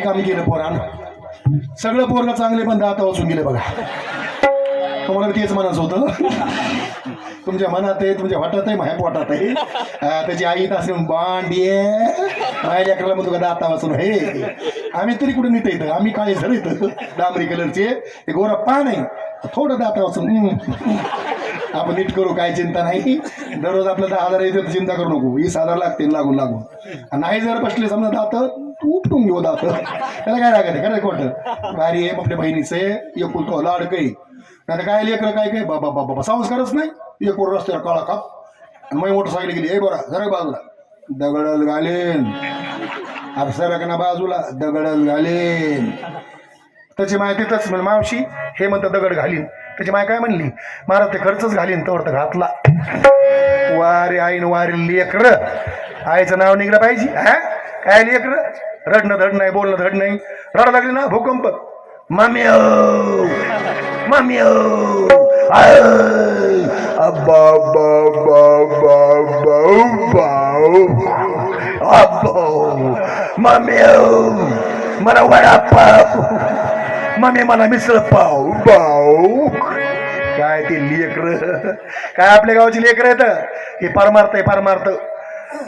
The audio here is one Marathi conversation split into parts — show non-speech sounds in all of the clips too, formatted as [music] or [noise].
काही काम केलं पोरानं. सगळं पोरग चांगले पण दात वाचून गेले बघा. तुम्हाला तेच म्हणायचं होतं. तुमच्या मनात आहे तुमच्या वाटात आहे माझ्या पोटात आहे. त्याची आई असे बांडी माझ्या लेकराला मग तुका दाता वाचून हे. आम्ही तरी कुठे नेता येतं आम्ही काय झालं येतं डांबरी कलरचे. ते गोरा पान आहे. थोडं दाता वाचून. आपण नीट करू काय चिंता नाही. दररोज आपलं दहा हजार येते चिंता करू नको. वीस हजार लागते लागून लागून. आणि नाही जर बसले समजा दात उपटून घेऊ दाखव त्याला काय लागत आहे खरं खोटं. भारी आहे आपल्या बहिणीचं आहे एकूण तो लाडकं आहे नाही काय लेकरं काय काय? बाबा बाबा बाबा संस्कारच नाही. एक वर रस्त्यावर काळा काप. आणि मग मोटरसायकल गेली ए बरा जरा बाजूला. दगडच घालेन. अरे ना बाजूला. दगडच घालेन. त्याची माय तिथंच म्हणजे मावशी हे म्हणतं दगड घालीन. त्याची माय काय म्हणली? महाराज ते खर्चच घालीन तर घातला. वारे आईन वारे लेकर. आईचं नाव निघलं पाहिजे हा? काय लेकर? रडणं धड नाही बोलणं धड नाही. रड लागली ना भूकंप. मामी मामी अब्बा मामी मला वडापाव मामी मला मिसळ पाव पाव. काय ते लेकर? काय आपल्या गावाची लेकर आहेत? हे परमार्थ आहे परमार्थ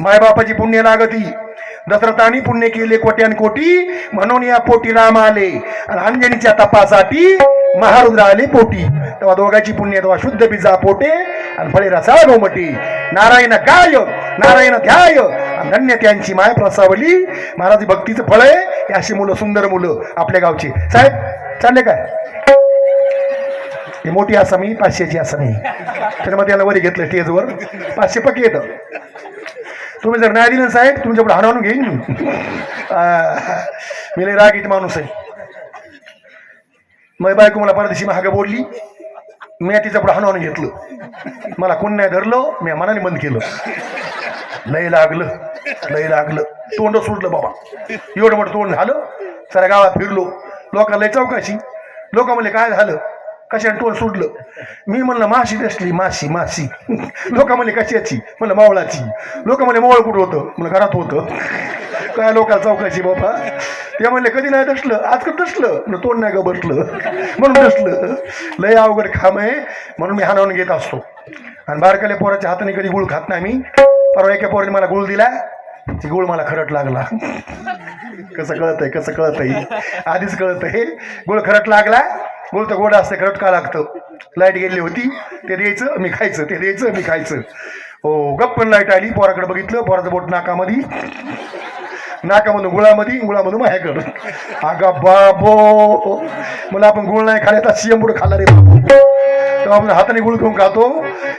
मायबापाची पुण्य लागती. दशरथानी पुण्य केले कोट्यान कोटी. म्हणून या पोटी राम आले आणि अंजनीच्या तपासाठी महारुद्र आले पोटी. तेव्हा दोघांची पुण्य तेव्हा शुद्ध बिजा पोटे आणि फळे रसा गोमटी. नारायण काय? नारायण ध्याय. धन्य त्यांची माय प्रसावली. महाराज भक्तीचं फळ आहे. अशी मुलं सुंदर मुलं आपल्या गावची. साहेब चालले काय? ही मोठी आसामी पाचशेची आसामी. त्याच्यामध्ये याला वरी घेतलं स्टेजवर पाचशे पक्की येतं. तुम्ही जर नाही दिलं साहेब तुमच्याकडे हरवून घेईन मी. मी लय रागीट माणूस आहे. मग बायको मला परदेशी महाग बोलली. मी तिचं पुढे हनवून घेतलं. मला कोण नाही धरलं मी मनाने बंद केलं. लय लागलं लय लागलं. तोंड सुटलं बाबा. एवढं मोठं तोंड झालं साऱ्या गावात फिरलो. लोकांना लय चौकाशी. लोक म्हणले काय झालं? कशाने तोंड सुटलं मी म्हणलं माशी दिसली माशी माशी. लोक म्हणले कशाची? म्हणलं मावळाची. लोक म्हणले मावळ कुठं होतं? म्हणलं घरात होतं. काय लोकांना चौकाशी बाबा? ते म्हणले कधी नाही दसलं आज कधी दसलं? म्हणलं तोंड नाही का बसलं. म्हणून दसलं. लय अवघड खाम आहे म्हणून मी हाणावून घेत असतो. आणि बारकाल्या पोराच्या हाताने कधी गुळ खात नाही मी. परवा एका पोराने मला गुळ दिला ती गुळ मला खरट लागला. कसं कळत आहे कसं कळत आहे आधीच कळत आहे गुळ खरट लागला बोलतं गोड असतं करट का लागतं? लाइट गेली होती ते द्यायचं मी खायचं ते द्यायचं मी खायचं. हो गप्पन लाइट आली पोराकडे बघितलं पोराचं बोट नाकामध्ये. नाकामधून गुळामध्ये गुळामधून माझ्याकडं अगा बाबो. मला आपण गुळ नाही खाल्या तर सीएम बुड खाल्ला रे बाबू तेव्हा आपण हाताने गुळ घेऊन खातो.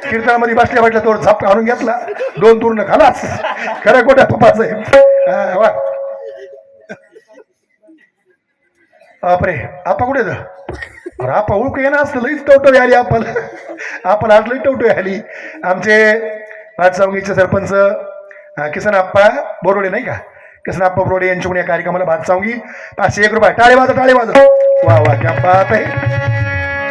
कीर्तनामध्ये बसल्या वाटल्या तोवर झाप आणून घेतला. दोन तूर्ण खालाच खरं खोट्या पप्पाच आहे. वा. बापरे. आपा कुठे जा अरे आपा ओळख येणं असलं लईच टवटवी आली आपण. आपण आज लई टवटवी आली. आमचे भातसावंगीचे सरपंच किसन आप्पा बोरोडे नाही का? किसन आप्पा बोरोडे यांच्याकडून या कार्यक्रमाला भातसावंगी. पाचशे एक रुपये. टाळे वाजव टाळे वाजव वा वा क्या बात आहे.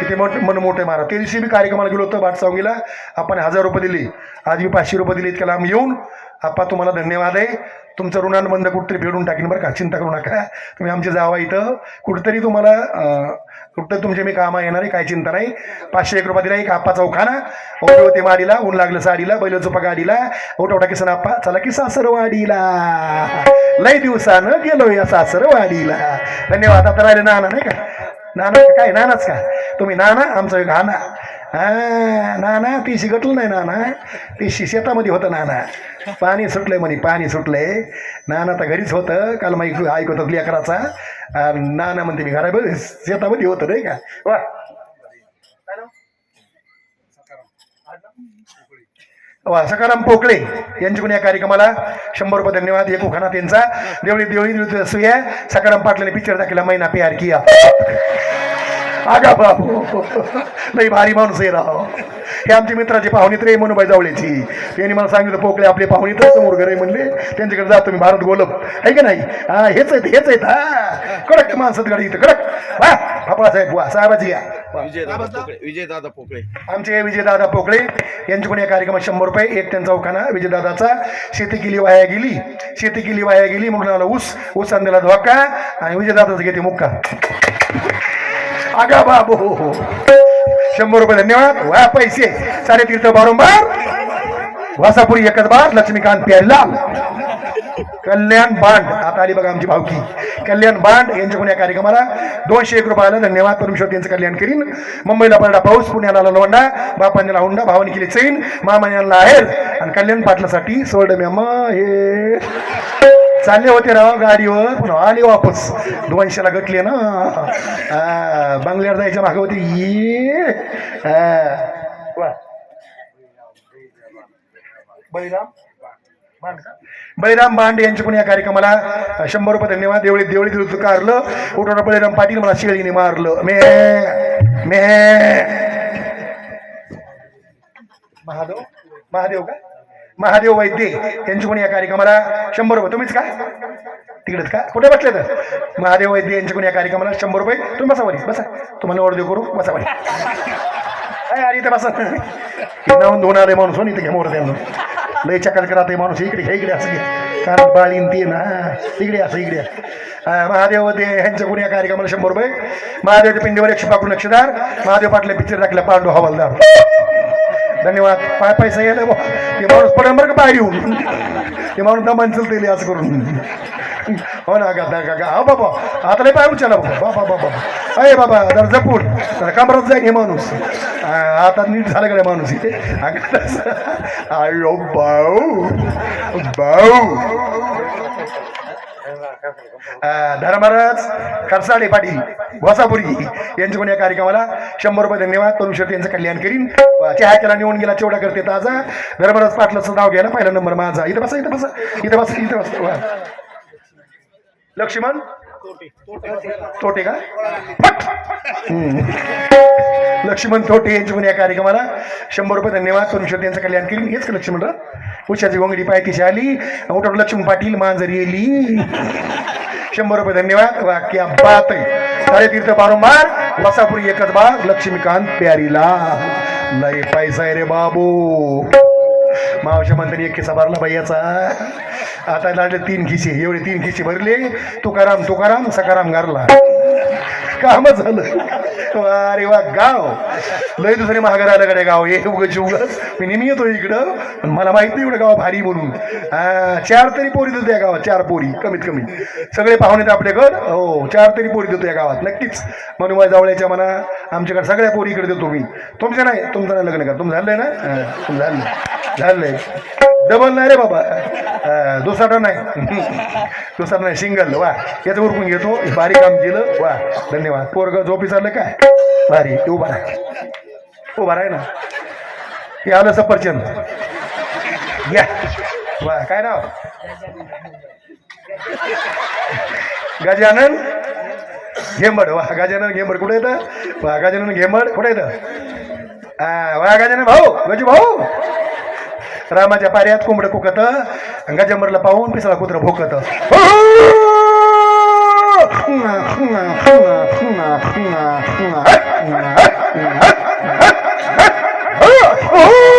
किती मोठे मन मोठे महाराज त्या दिवशी मी कार्यक्रमाला गेलो होतो भाटसावंगीला आपण हजार रुपये दिले. आज मी पाचशे रुपये दिले इतक्या लांब येऊन. आप्पा तुम्हाला धन्यवाद आहे. तुमचं ऋणानुबंध कुठतरी फेडून टाकीन बरं का? चिंता करू नका. तुम्ही आमचे जावा इथं. कुठतरी तुम्हाला कुठं तुमचे मी कामा येणार आहे काय चिंता नाही. पाचशे एक रुपये दिला एक आप्पा चौखाना ओके होते माडीला. ऊन लागलं साडीला. बैल चोपा गाडीला. उठवटा किसन आप्पा चला की सासरवाडीला. लय दिवसानं गेलो या सासरवाडीला. धन्यवाद. आता राहिले ना नाही का? नाना काय नानाच का? तुम्ही नाना? आमचं एक नाना हा नाना ती शिकटलं नाही नाना. ती शि- शेतामध्ये होतं नाना. पाणी सुटलंय म्हणे पाणी सुटलंय. नाना तर घरीच होतं. काल मग ऐकत होतं लेकराचा. नाना म्हणते मी घरामध्ये शेतामध्ये होतं नाही का? वा वा सकाराम पोकळे यांच्याकडून या कार्यक्रमाला शंभर रुपये धन्यवाद एक उखाना त्यांचा देवळी देवळी सुया सकाराम पाटलाने पिक्चर दाखवला मैना प्यार किया आगा बाबू. नाही भारी माणूस आहे राव. हे आमचे मित्राचे पाहुणे तर म्हणून जावळ्याची त्यांनी मला सांगितलं पोकळे आपले पाहुणे तर समोर घर आहे म्हणले. त्यांच्याकडे जातो मी भारत गोलप आहे का नाही? हा हेच आहेत हेच आहेत हा. कडक माणसात गाडी इथं कडक. वा बापा साहेब वा साहेबाची घ्या विजय दादा पोकळे विजय दादा पोकळे. आमचे विजयदादा पोकळे यांच्याकडून या कार्यक्रमात शंभर रुपये एक त्यांचा उखाणा विजयदादाचा. शेती केली वाया गेली. शेती केली वाया गेली म्हणून आला ऊस. ऊस आणलेला धोका आणि विजयदादाचा घेते मुक्का. आगा बाबू. शंभर रुपये धन्यवाद. वा पैसे. साडेतीर्थ बारंबार. वासापुरी एकच बार लक्ष्मीकांत प्यायला. कल्याण बांड. आता आली बघा आमची भावकी. कल्याण बांड यांच्याकडून या कार्यक्रमाला? दोनशे एक रुपयाला धन्यवाद. परमेश्वर यांचं कल्याण करीन. मुंबईला पडला पाऊस पुण्याला लोंडा बापांना हुंडा भावाने केली चैन मामान्याला आहेर. आणि कल्याण पाटलासाठी सोडम्या म्यामा हे. चालले होते राव गाडीवर. पुन्हा आले वापस. दोनशेला गटले ना. बंगल्यावर जायच्या मागे होते. ये बळीराम बळीराम बांड यांच्या पण या कार्यक्रमाला शंभर रुपये धन्यवाद. देवळी देवळी दिलं कारलं. उठवणं बळीराम पाटील मला शिळीने मारलं. मे मे. महादेव? महादेव का? महादेव वैद्य यांची कोणी या कार्यक्रमाला शंभर रुपये? तुम्हीच का? तिकडेच का? कुठे बसले तर? महादेव वैद्य यांची कोणी या कार्यक्रमाला शंभर रुपये? तुम्ही बसा वरी बसा. तुम्हाला ऑर्डर करू बसा वरी. काय अरे इथे बसा. नावून दोन आले माणूस हो इथे घ्या मोर त्यांना लय चक्कर करत आहे माणूस इकडे हे इकडे असं कारण बाळीन ते ना. इकडे असं इकडे महादेव ते ह्यांच्या कोणी या कार्यक्रमाला शंभर रुपये? महादेवच्या पिंडीवर एकशे पाकडून नक्षदार. महादेव पाटले पिक्चर टाकला पांडू हवालदार. धन्यवाद. पाय पैसा यायला बा ते माणूस पडेल बरं का पाय येऊन? ते माणूस दमान चलते असं करून. हो ना का का का हा बाबा आता लय पाय उचला बाबा. बाबा बाबा. अरे बाबा जरा जपून. जरा कामरात जाईन हे माणूस. आता नीट झालं का माणूस इथे? आयो भाऊ. भाऊ. अं, धर्मराज खरसाडे पाटील वसापुरी यांच्याकडून या कार्यक्रमाला शंभर रुपये धन्यवाद. तरुण परमेश्वर यांचं कल्याण करीन. चहा केला निवून गेला चेवढा करते ताजा. धर्मराज पाटलाचं नाव घ्यायला पहिला नंबर माझा. इथं बसा इथं बसा इथं बसा इथं बसा. लक्ष्मण? तोटे. का. लक्ष्मण थोटे यांच्याकडून या कार्यक्रमाला. शंभर रुपये धन्यवाद. परमेश्वर यांचं कल्याण करीन हेच का लक्ष्मणराव उशाची गोंगडी पायतीशी आली. उठवलं लक्ष्मण पाटील मांजरी येली. शंभर रुपये धन्यवाद. वा क्या बात आहे साडेतीर्थ बारोंबार. वसापुरी एकच बाग. लक्ष्मीकांत प्यारीला. लय पैसा रे बाबू. मावशा मंत्री एक खिसा भरला बाईयाचा आता लागले तीन खिसे. एवढे तीन खिसे भरले तुकाराम तुकाराम सकाराम गारला काम झालं. अरे वा गाव. लय दुसरे महागार आलं कडे गाव. हे उगच उगच. मी नेहमी येतो इकडं पण मला माहीत नाही एवढं गाव भारी म्हणून. चार तरी पोरी देतो या गावात चार पोरी कमीत कमी. सगळे पाहुणे आपल्याकडं. हो चार तरी पोरी देतो या गावात नक्कीच. म्हणून जावळ्याच्या म्हणा आमच्याकडे सगळ्या पोरी इकडे देतो मी. तुमच्या नाही तुमचं नाही लग्न का तुम झालंय ना? हा, तुमचं झालं झालंय. डबल नाही रे बाबा. हा, दुसरा नाही. दुसरा नाही सिंगल वा. याचं उरकून घेतो. भारी काम केलं. वा. धन्यवाद. पोरग झोपी चाललं काय? भारी. उभा राहा. उभा राह ना. हे आलं सफरचंद. या वा. काय नाव? गजानन घेंबड. वा. गजानन घेंबड कुठे येतं? वा. गजानन घेंबड कुठे येतं? हा वा गजानन भाऊ. गजू भाऊ. रामाच्या पाऱ्यात कोंबडं कुकत गजंबरला पाहून पिसळा कुत्र भोकत. क्या हो, हो!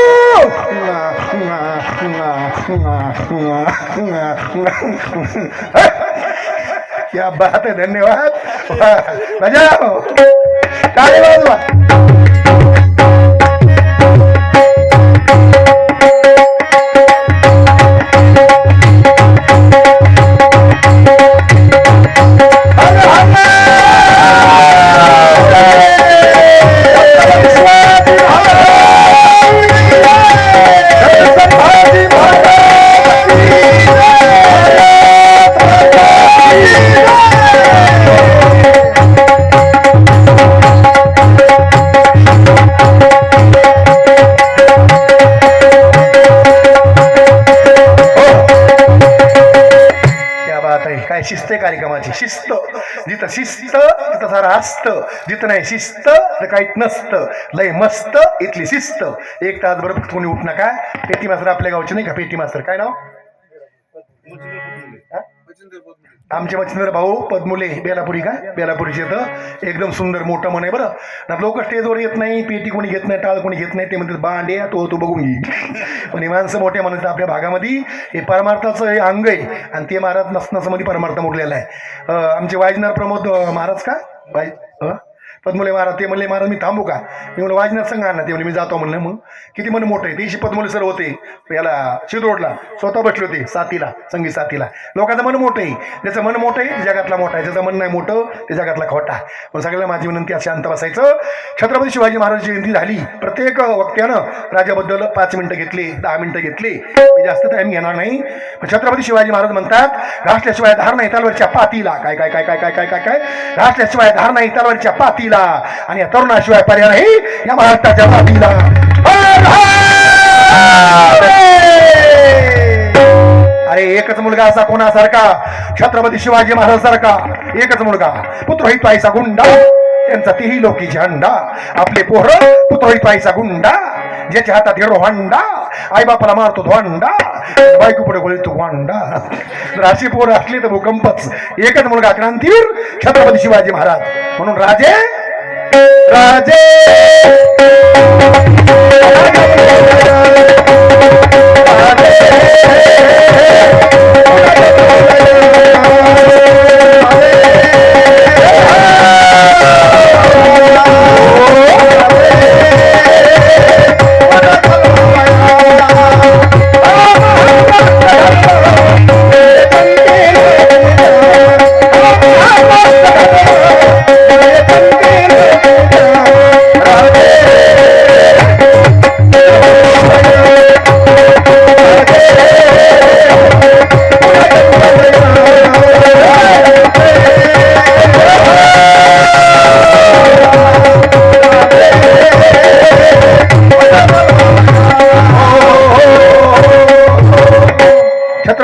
बात है धन्यवाद बजाओ ताली वाजवा क्या शिस्त आहे कार्यक्रमाची? शिस्त. जिथं शिस्त तिथं सारं असतं जिथं नाही शिस्त तर काहीच नसतं. लय मस्त इथली शिस्त. एक तास बरोबर कोणी उठ नका पेटी मास्तर आपल्या गावचे नाही का? पेटी मास्तर. काय नाव? आमचे मच्छिंद्र भाऊ पद्मुले बेलापुरी का? बेलापुरीचे तर एकदम सुंदर मोठं मन आहे बरं. ना लोक स्टेजवर येत नाही पेटी कोणी घेत नाही टाळ कोणी घेत नाही ते म्हणतात बांडे तो तू बघून घे. [laughs] पण हे माणसं मोठ्या म्हणतात आपल्या भागामध्ये. हे परमार्थाचं हे अंग आहे. आणि ते महाराज नसनसमध्ये परमार्थ मुरलेला आहे. आमचे वाजनार प्रमोद महाराज का? वाज पद्मले महाराज ते म्हणले महाराज मी थांबू का? मी म्हणलं वाजनार संघ ना ते म्हणले मी जातो. म्हणलं मग? किती मन मोठं आहे. तेशी सर होते याला शिरोडला स्वतः बसले होते साथीला संगीत साथीला. लोकांचं मन मोठं आहे. ज्याचं मन मोठं आहे जगातला मोठा आहे. ज्याचं मन नाही मोठं ते जगातला खोटा. मग सगळ्याला माझी विनंती आहे शांत बसायचं. छत्रपती शिवाजी महाराजांची जयंती झाली. प्रत्येक वक्त्यानं राजाबद्दल पाच मिनिटं घेतले दहा मिनिटं घेतले. मी जास्त टाईम घेणार नाही. छत्रपती शिवाजी महाराज म्हणतात राष्ट्राशिवाय धार नाही तलवारच्या पातीला. काय काय काय काय काय काय काय काय? घासल्याशिवाय धार नाही तलवारच्या पातीला. आणि या तरुणाशिवाय पर्याय नाही. या महाराष्ट्राच्या पातीला अरे एकच मुलगा असा कोणासारखा? छत्रपती शिवाजी महाराज सारखा एकच मुलगा. पुत्र पायचा गुंडा. त्यांचा तीही लोकी झंडा आपले पोहर पुत्र पायचा गुंडा. ज्याच्या हातात हिरो हंडा. आई बापाला मारतो धोंडा बायको पुढे गोळीतो वांडा. जर अशी पोरं असली तर भूकंपच. एकच मुलगा क्रांतीवीर छत्रपती शिवाजी महाराज. म्हणून राजे రాజే. రాజే. రాజే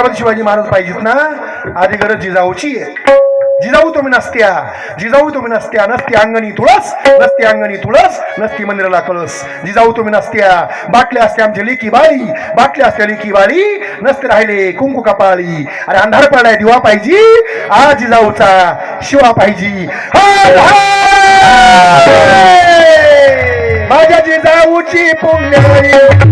छत्रपती शिवाजी महाराज पाहिजेत ना? आधी गरज जिजाऊची आहे. जिजाऊ तुम्ही नसत्या. जिजाऊ तुम्ही नसत्या. नसती अंगणी तुळस नसती अंगणी तुळस नसती मंदिराला कळस. जिजाऊ तुम्ही नसत्या. बाटल्या असत्या आमच्या लेकी बाळी. बाटल्या असत्या लेकी बाळी. नसते राहिले कुंकू कपाळी. अरे अंधार पडलाय दिवा पाहिजे. आ जिजाऊचा शिवा पाहिजे! माझ्या जिजाऊची पुण्याई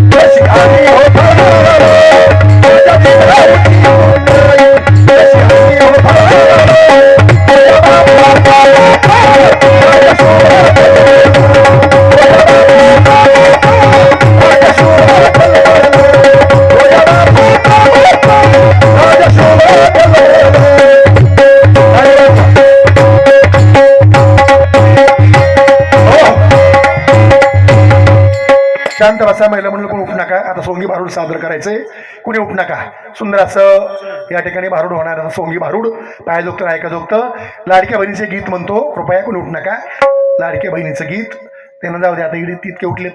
शांत बसा महिला म्हणलं कोण उठ नका. आता सोंगी भारूड सादर करायचंय. कुणी उठू नका. सुंदर असं या ठिकाणी भारूड होणार असं सोंगी भारूड पायाजोगतं ऐकाजोगतं लाडक्या बहिणीचे गीत म्हणतो. कृपया कोणी उठू नका. लाडक्या बहिणीचं गीत. त्यांना जाऊ दे आता इडीत तितके उठलेत